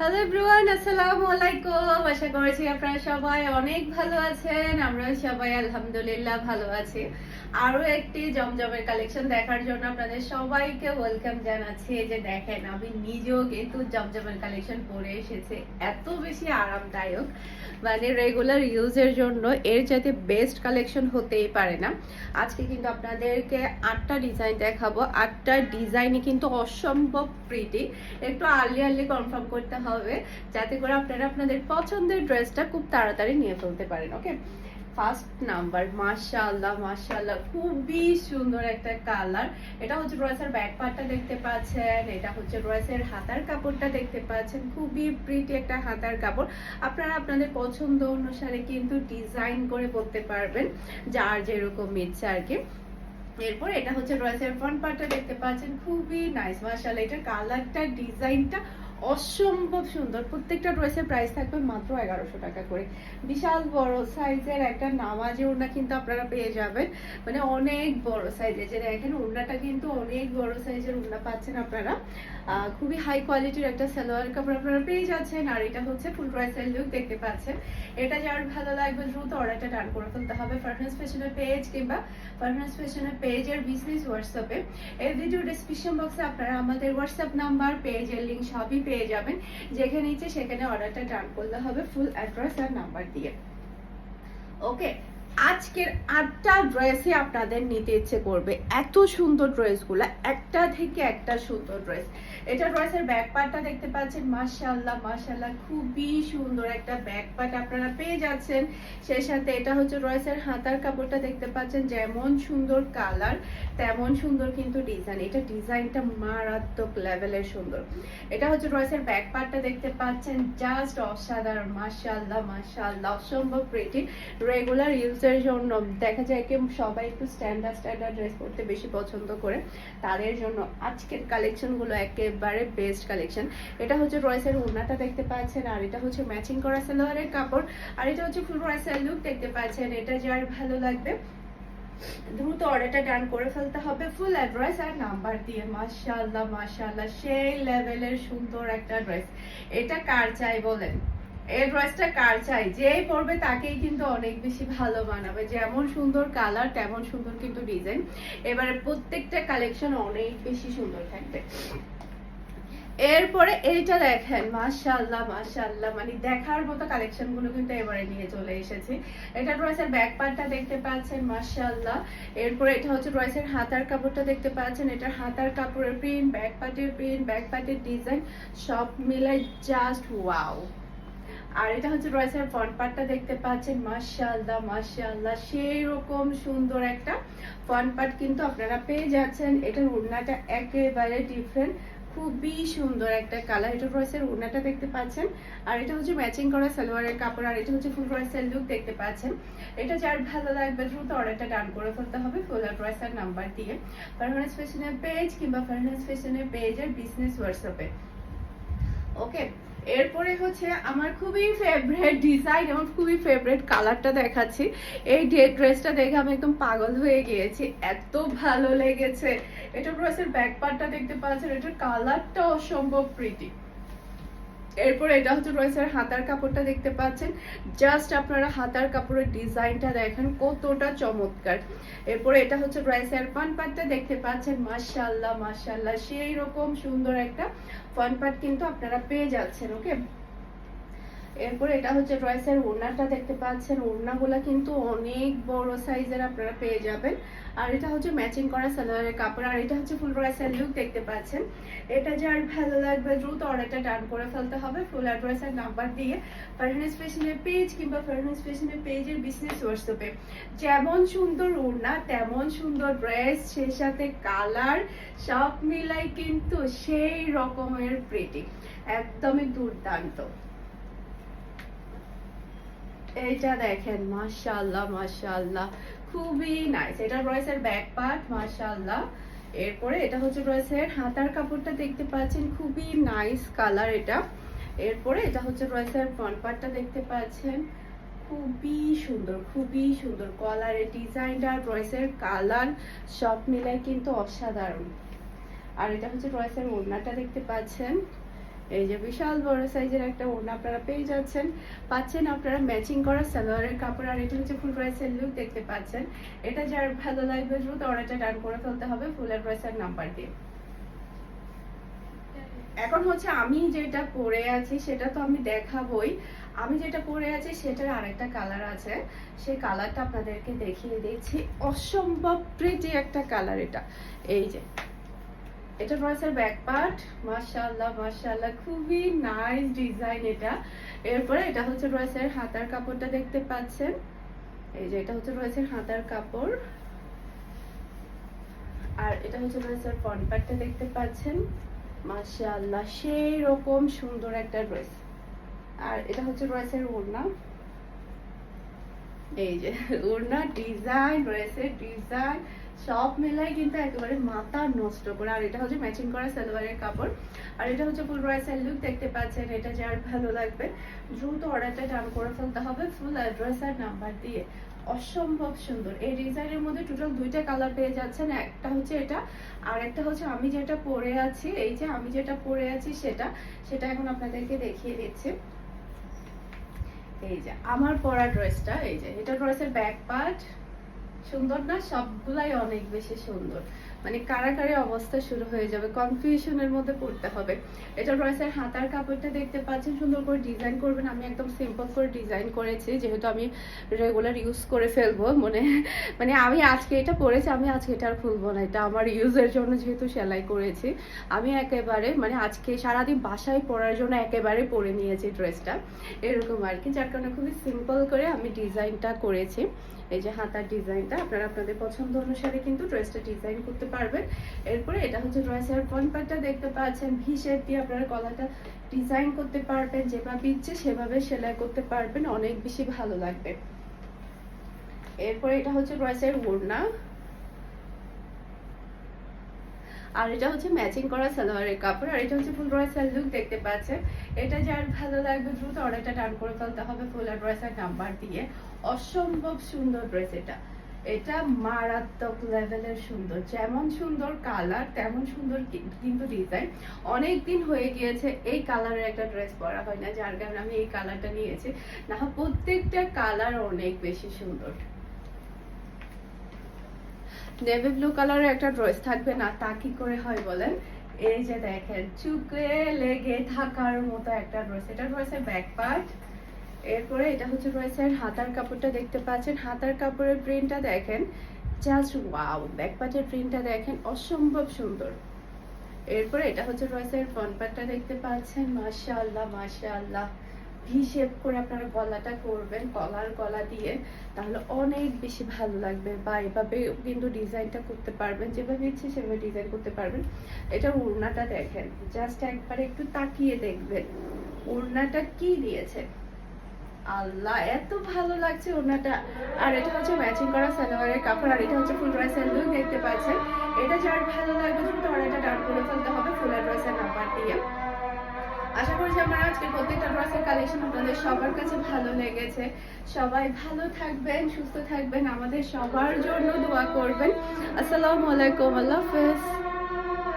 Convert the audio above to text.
Hello everyone আসসালামু আলাইকুম আশা করছি আপনারা সবাই অনেক ভালো আছেন। আমরা সবাই আলহামদুলিল্লাহ ভালো আছি। আরও একটি জমজমের কালেকশন দেখার জন্য আপনাদের সবাইকে ওয়েলকাম জানাচ্ছি। যে দেখেন, আমি নিজেও কিন্তু জমজমের কালেকশন পরে এসেছি। এত বেশি আরামদায়ক। মানে রেগুলার ইউজের জন্য এর যাতে বেস্ট কালেকশন হতেই পারে না। আজকে কিন্তু আপনাদেরকে আটটা ডিজাইন দেখাবো। আটটা ডিজাইনই কিন্তু অসম্ভব প্রিটি একটু আর্লি আর্লি কনফার্ম করতে হবে। যাতে করে আপনারা আপনাদের পছন্দের ড্রেসটা খুব তাড়াতাড়ি নিয়ে ফেলতে পারেন ওকে ফার্স্ট নাম্বার মাশাআল্লাহ মাশাআল্লাহ, খুবই সুন্দর একটা কালার এটা হচ্ছে ড্রেসের ব্যাক পার্টটা দেখতে পাচ্ছেন, এটা হচ্ছে ড্রেসের হাতার কাপড়টা দেখতে পাচ্ছেন, খুবই প্রিটি একটা হাতার কাপড়। আপনারা আপনাদের পছন্দ অনুসারে কিন্তু ডিজাইন করে পরতে পারবেন, যার যেরকম ইচ্ছা আর কি। এরপর এটা হচ্ছে ড্রেসের ফ্রন্ট পার্টটা দেখতে পাচ্ছেন, খুবই নাইস মাশাআল্লাহ, এটার কালারটা ডিজাইনটা অসম্ভব সুন্দর। প্রত্যেকটা ড্রেসের প্রাইস থাকবে মাত্র এগারোশো টাকা করে। বিশাল বড় সাইজের একটা নামাজি ওড়না কিন্তু আপনারা পেয়ে যাবেন। মানে অনেক বড় সাইজের যে দেখেন, ওড়নাটা কিন্তু অনেক বড় সাইজের ওড়না পাচ্ছেন আপনারা। খুবই হাই কোয়ালিটির একটা সালোয়ার কাপড় আপনারা পেয়ে যাচ্ছেন। আর এটা হচ্ছে ফুল ড্রেসের লুক দেখতে পাচ্ছেন। এটা যার ভালো লাগবে, দ্রুত অর্ডারটা ডান করে ফেলতে হবে। ফারহান্স ফ্যাশনের পেজ কিংবা ফারহান্স ফ্যাশনের পেজের বিজনেস হোয়াটসঅ্যাপে এই ভিডিও ডিসক্রিপশন বক্সে আপনারা আমাদের হোয়াটসঅ্যাপ নাম্বার পেজের লিঙ্ক সবই পেয়ে যাবেন। যেখানে ইচ্ছে সেখানে অর্ডারটা ডান করলে হবে ফুল অ্যাড্রেস আর নাম্বার দিয়ে। ওকে আজকের আটটা ড্রেসই আপনাদের নিতে ইচ্ছে করবে। এত সুন্দর ড্রেসগুলো একটা থেকে একটা সুন্দর ড্রেস এটা ড্রেসের ব্যাক পার্টটা দেখতে পাচ্ছেন, মাশাআল্লাহ মাশাআল্লাহ, খুবই সুন্দর একটা ব্যাক পার্ট আপনারা পেয়ে যাচ্ছেন। সেই সাথে এটা হচ্ছে ড্রেসের হাতার কাপড়টা দেখতে পাচ্ছেন, যেমন সুন্দর কালার, তেমন সুন্দর কিন্তু ডিজাইন। এটা ডিজাইনটা মারাত্মক লেভেলের সুন্দর। এটা হচ্ছে ড্রেসের ব্যাক পার্টটা দেখতে পাচ্ছেন, জাস্ট অসাধারণ, মাশাআল্লাহ মাশাআল্লাহ, অসম্ভব প্রিটি রেগুলার ইউজের জন্য, দেখা যায় কি সবাই একটু স্ট্যান্ডার্ড স্ট্যান্ডার্ড ড্রেস পরতে বেশি পছন্দ করে। তাদের জন্য আজকের কালেকশনগুলো একেবারে বেস্ট কালেকশন এটা হচ্ছে রয়েসের ওড়নাটা দেখতে পাচ্ছেন, আর এটা হচ্ছে ম্যাচিং করা সালোয়ারের কাপড়, আর এটা হচ্ছে ফুল রয়েসের লুক দেখতে পাচ্ছেন। এটা যার ভালো লাগবে, দ্রুত অর্ডারটা ডান করে ফেলতে হবে ফুল অ্যাড্রেস আর নাম্বার দিয়ে। মাশাআল্লাহ মাশাআল্লাহ, সেই লেভেলের সুন্দর একটা ড্রেস এটা কার চাই বলেন? এই ড্রেসটা কার চাই? যেই পরবে তাকেই কিন্তু অনেক বেশি ভালো মানাবে। যেমন সুন্দর কালার তেমন সুন্দর কিন্তু ডিজাইন এবারে প্রত্যেকটা কালেকশন অনেক বেশি সুন্দর থাকবে। এরপরে এইটা দেখেন, মাশাআল্লাহ মাশাআল্লাহ। মানে দেখার মতো কালেকশনগুলো কিন্তু এবারে নিয়ে চলে এসেছি। এটা ড্রেসের ব্যাক পার্টটা দেখতে পাচ্ছেন, মাশাআল্লাহ। এরপরে এটা হচ্ছে ড্রেসের হাতার কাপড়টা দেখতে পাচ্ছেন। এটা হাতার কাপড়ের প্রিন্ট ব্যাক পার্টের প্রিন্ট ব্যাক পার্টের ডিজাইন, সব মিলাই জাস্ট ওয়াও। আর এটা হচ্ছে ড্রেসের ফ্রন্ট পার্টটা দেখতে পাচ্ছেন, মাশাআল্লাহ মাশাআল্লাহ। সেই রকম সুন্দর একটা ফ্রন্ট পার্ট কিন্তু আপনারা পেয়ে যাচ্ছেন। এটার ওড়নাটা একেবারে ডিফারেন্ট খুবই সুন্দর একটা কালার এটা ড্রেসের ওড়নাটা দেখতে পাচ্ছেন। আর এটা হচ্ছে ম্যাচিং করা সালোয়ারের কাপড়, আর এটা হচ্ছে ফুল ড্রেসের লুক দেখতে পাচ্ছেন। এটা যার ভালো লাগবে দ্রুত অর্ডারটা ডান করে ফেলতে হবে ফুল ড্রেসের নাম্বার দিয়ে। ফারহানাস ফ্যাশনের পেজ কিংবা ফারহানাস ফ্যাশনের পেজের বিজনেস হোয়াটসঅ্যাপে ওকে এরপরে হচ্ছে আমার খুবই ফেভারেট ডিজাইন এবং খুবই ফেভারেট কালারটা দেখাচ্ছি। এই ড্রেসটা দেখে আমি একদম পাগল হয়ে গিয়েছি। এত ভালো লেগেছে। এটা ড্রেসের ব্যাক পার্টটা দেখতে পাচ্ছেন, এটার কালারটা অসম্ভব প্রিটি এরপর এটা হচ্ছে রয়েছে হাতার কাপড়টা দেখতে পাচ্ছেন। জাস্ট আপনারা হাতার কাপড়ের ডিজাইনটা দেখেন, কতটা চমৎকার। এরপর এটা হচ্ছে রয়েছে ফান পার্টটা দেখতে পাচ্ছেন মাসাল্লাহ মাসাল্লাহ সেই রকম সুন্দর একটা ফান পার্ট কিন্তু আপনারা পেয়ে যাচ্ছেন, ওকে? এরপর এটা হচ্ছে ড্রেসের ওড়নাটা দেখতে পাচ্ছেন। ওড়নাগুলা কিন্তু অনেক বড় সাইজের আপনারা পেয়ে যাবেন। আর এটা হচ্ছে ম্যাচিং করা সালোয়ারের কাপড়। আর এটা হচ্ছে ফুল ড্রেসের লুক দেখতে পাচ্ছেন। এটা যার ভালো লাগবে, দ্রুত অর্ডারটা ডান করে ফেলতে হবে। ফুল অ্যাড্রেসের নাম্বার দিয়ে ফারহানিস ফ্যাশনের পেজ কিংবা ফারহানিস ফ্যাশনের পেজের বিজনেস হোয়াটসঅ্যাপে যেমন সুন্দর ওড়না, তেমন সুন্দর ড্রেস সেই সাথে কালার সব মিলাই কিন্তু সেই রকমের প্রিটি একদমই দুর্দান্ত। এইটা দেখেন, মাশাআল্লাহ মাশাআল্লাহ। খুবই নাইস এটা রয়েসের ব্যাক পার্ট মাশাআল্লাহ। এরপরে এটা হচ্ছে রয়েসের হাতার কাপড়টা দেখতে পাচ্ছেন, খুবই নাইস কালার এটা। এরপরে এটা হচ্ছে রয়েসের ফ্রন্ট পার্টটা দেখতে পাচ্ছেন, খুবই সুন্দর খুবই সুন্দর কলারের ডিজাইনটা ড্রেসের কালার সব মিলাই কিন্তু অসাধারণ। আর এটা হচ্ছে ড্রেসের ওড়নাটা দেখতে পাচ্ছেন। এই যে বিশাল বড় সাইজের একটা ওড়না আপনারা পেয়ে যাচ্ছেন। পাচ্ছেন আপনারা ম্যাচিং করা সালোয়ারের কাপড় আর এটা হচ্ছে ফুল ড্রেসের লুক দেখতে পাচ্ছেন। এটা যার ভালো লাগবে দ্রুত অর্ডারটা ডান করে ফেলতে হবে ফুলের ড্রেসের নাম্বার দিয়ে। এখন হচ্ছে আমি যেটা পরে আছি সেটা তো আমি দেখাবই। আমি যেটা পরে আছি সেটার আরেকটা কালার আছে। সেই কালারটা আপনাদেরকে দেখিয়ে দিচ্ছি। অসম্ভব প্রিটি একটা কালার এটা। এই যে এটা রয়েছে ব্যাক পার্ট মাশাআল্লাহ মাশাআল্লাহ, খুবই নাইস ডিজাইন এটা। এরপরে এটা হচ্ছে রয়েছে হাতার কাপড়টা দেখতে পাচ্ছেন। এই যে এটা হচ্ছে রয়েছে হাতার কাপড়। আর এটা হচ্ছে রয়েছে ফ্রন্ট পার্টটা দেখতে পাচ্ছেন। মাশাআল্লাহ সেই রকম সুন্দর একটা ড্রেস আর এটা হচ্ছে রয়েছে ওড়না। এই যে, ওড়না ডিজাইন রয়েছে ডিজাইন সব মিলাই কিন্তু একেবারে মাথা নষ্ট করে। আর এটা হচ্ছে ম্যাচিং করা সালোয়ারের কাপড়। আর এটা হচ্ছে ফুল রয়েসের লুক দেখতে পাচ্ছেন, এটা যার ভালো লাগবে। দ্রুত অর্ডারটা ডান করে ফেলতে হবে ফুল অ্যাড্রেস আর নাম্বার দিয়ে। অসম্ভব সুন্দর। এই ডিজাইনের মধ্যে টোটাল দুইটা কালার পেয়ে যাচ্ছেন। একটা হচ্ছে এটা, আর একটা হচ্ছে আমি যেটা পরে আছি, এই যে আমি যেটা পরে আছি সেটা সেটা এখন আপনাদেরকে দেখিয়ে দিচ্ছি। এই যে, আমার পরা ড্রেসটা এই যে, এটা ড্রেসের ব্যাক পার্ট সুন্দর না সবগুলাই অনেক বেশি সুন্দর। মানে কারাকারি অবস্থা শুরু হয়ে যাবে? কনফিউশনের মধ্যে পড়তে হবে। এটা ড্রেসের হাতার কাপড়টা দেখতে পাচ্ছেন, সুন্দর করে ডিজাইন করবেন। আমি একদম সিম্পল করে ডিজাইন করেছি, যেহেতু আমি রেগুলার ইউজ করে ফেলব মানে মানে আমি আজকে এটা পরেছি, আমি আজকে এটা আর খুলবো না। এটা আমার ইউজের জন্য যেহেতু সেলাই করেছি। আমি একেবারে মানে আজকে সারাদিন বাসায় পরার জন্য একেবারে পরে নিয়েছি ড্রেসটা। এরকম আর কি, যার কারণে খুবই সিম্পল করে আমি ডিজাইনটা করেছি। এই যে হাতার ডিজাইনটা আপনারা আপনাদের পছন্দ অনুসারে কিন্তু ড্রেসটা ডিজাইন করতে পারবেন। এরপরে এটা হচ্ছে ড্রেসের ফ্রন্ট দেখতে পাচ্ছেন ভি শেপ দিয়ে আপনারা গলাটা ডিজাইন করতে পারবেন, যেভাবে ইচ্ছে সেভাবে সেলাই করতে পারবেন, অনেক বেশি ভালো লাগবে। এরপরে এটা হচ্ছে ড্রেসের ওড়না আর এটা হচ্ছে ম্যাচিং করা সালোয়ারের কাপড়, আর এটা হচ্ছে ফুল ড্রেসের লুক দেখতে পাচ্ছেন। এটা যার ভালো লাগবে দ্রুত অর্ডারটা ডান করে ফেলতে হবে ফুল ড্রেসের নাম্বার দিয়ে। অসম্ভব সুন্দর ড্রেস এটা। এটা মারাত্মক লেভেলের সুন্দর। যেমন সুন্দর কালার তেমন সুন্দর কিন্তু ডিজাইন অনেক দিন হয়ে গিয়েছে, এই কালারের একটা ড্রেস পরা হয় না, যার কারণে আমি এই কালারটা নিয়েছি। না, প্রত্যেকটা কালার অনেক বেশি সুন্দর। নেভি ব্লু কালারের একটা ড্রেস থাকবে না, তা কি করে হয় বলেন? এই যে দেখেন চুকে লেগে থাকার মতো একটা ড্রেস এটা ড্রেসের ব্যাক পার্ট এরপরে এটা হচ্ছে ড্রেসের হাতার কাপড়টা দেখতে পাচ্ছেন। হাতার কাপড়ের প্রিন্টটা দেখেন। জাস্ট ওয়াও ব্যাক পার্টের প্রিন্টটা দেখেন। অসম্ভব সুন্দর। এরপরে এটা হচ্ছে ড্রেসের ফ্রন্ট পার্টটা দেখতে পাচ্ছেন। মাশাআল্লাহ মাশাআল্লাহ। ভি শেপ করে আপনারা গলাটা করবেন কলার গলা দিয়ে। তাহলে অনেক বেশি ভালো লাগবে। বা এভাবে কিন্তু ডিজাইনটা করতে পারবেন। যেভাবে ইচ্ছে সেভাবে ডিজাইন করতে পারবেন। এটা ওড়নাটা দেখেন। জাস্ট একবার একটু তাকিয়ে দেখবেন। ওড়নাটা কি দিয়েছে? আল্লাহ, এত ভালো লাগছে ওড়নাটা। আর এটা হচ্ছে ম্যাচিং করা সালোয়ারের কাপড়, আর এটা হচ্ছে ফুল ড্রেসের লুক দেখতে পাচ্ছেন। এটা যার ভালো লাগবে দ্রুত অর্ডারটা ডাউন করে ফেলতে হবে ফুলের ড্রেসের নাম্বার দিয়ে। আশা করি যে আমার আজকের প্রত্যেকটা ড্রেসের কালেকশন আপনাদের সবার কাছে ভালো লেগেছে। সবাই ভালো থাকবেন, সুস্থ থাকবেন, আমাদের সবার জন্য দোয়া করবেন। আসসালামু আলাইকুম, আল্লাহ হাফেজ।